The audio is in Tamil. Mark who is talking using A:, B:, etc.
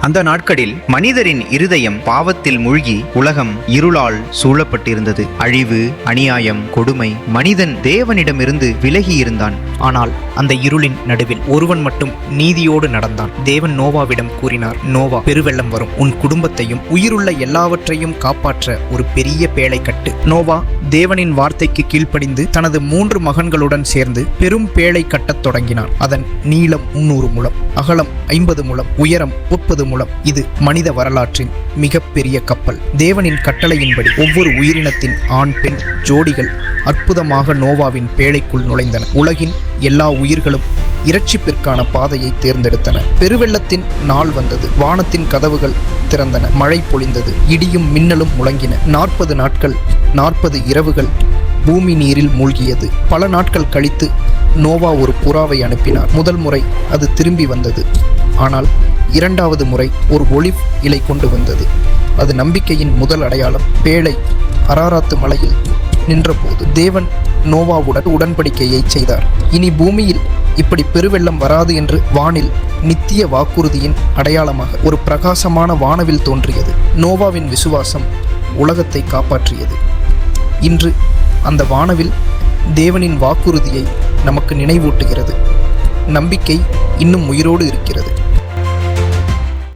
A: அந்த நாட்களில் மனிதரின் இருதயம் பாவத்தில் மூழ்கி உலகம் இருளால் சூழப்பட்டிருந்தது. அழிவு அநியாயம் கொடுமை மனிதன் தேவனிடமிருந்து விலகி இருந்தான்
B: ஆனால் அந்த இருளின் நடுவில் ஒருவன் மட்டும் நீதியோடு நடந்தான். தேவன் நோவாவிடம் கூறினார் நோவா பெருவெள்ளம் வரும். உன் குடும்பத்தையும் உயிருள்ள எல்லாவற்றையும் காப்பாற்ற ஒரு பெரிய பேழை கட்டு. நோவா தேவனின் வார்த்தைக்கு கீழ்ப்படிந்து தனது மூன்று மகன்களுடன் சேர்ந்து பெரும் பேழை கட்டத் தொடங்கினார் அதன் நீளம் முன்னூறு முழம் அகலம் ஐம்பது முழம் உயரம் முப்பது மூலம். இது மனித வரலாற்றின் மிகப்பெரிய கப்பல். தேவனின் கட்டளையின்படி ஒவ்வொரு உயிரினத்தின் ஆண் பெண் ஜோடிகள் அற்புதமாக நோவாவின் பேழைக்குள் நுழைந்தன. உலகின் எல்லா உயிர்களும் இரட்சிப்பிற்கான பாதையை தேர்ந்தெடுத்தன. பெருவெள்ளத்தின் நாள் வந்தது. வானத்தின் கதவுகள் திறந்தன. மழை பொழிந்தது. இடியும் மின்னலும் முழங்கின. நாற்பது நாட்கள் நாற்பது இரவுகள் பூமி நீரில் மூழ்கியது. பல நாட்கள் கழித்து நோவா ஒரு புறாவை அனுப்பினார். முதல் முறை அது திரும்பி வந்தது. ஆனால் இரண்டாவது முறை ஒரு ஒளிவ் இலை கொண்டு வந்தது. அது நம்பிக்கையின் முதல் அடையாளம். பேழை அராராத்து மலையில் நின்றபோது தேவன் நோவாவுடன் உடன்படிக்கையை செய்தார். இனி பூமியில் இப்படி பெருவெள்ளம் வராது என்று வானில் நித்திய வாக்குறுதியின் அடையாளமாக ஒரு பிரகாசமான வானவில் தோன்றியது. நோவாவின் விசுவாசம் உலகத்தை காப்பாற்றியது. இன்று அந்த வானவில் தேவனின் வாக்குறுதியை நமக்கு நினைவூட்டுகிறது. நம்பிக்கை இன்னும் உயிரோடு இருக்கிறது.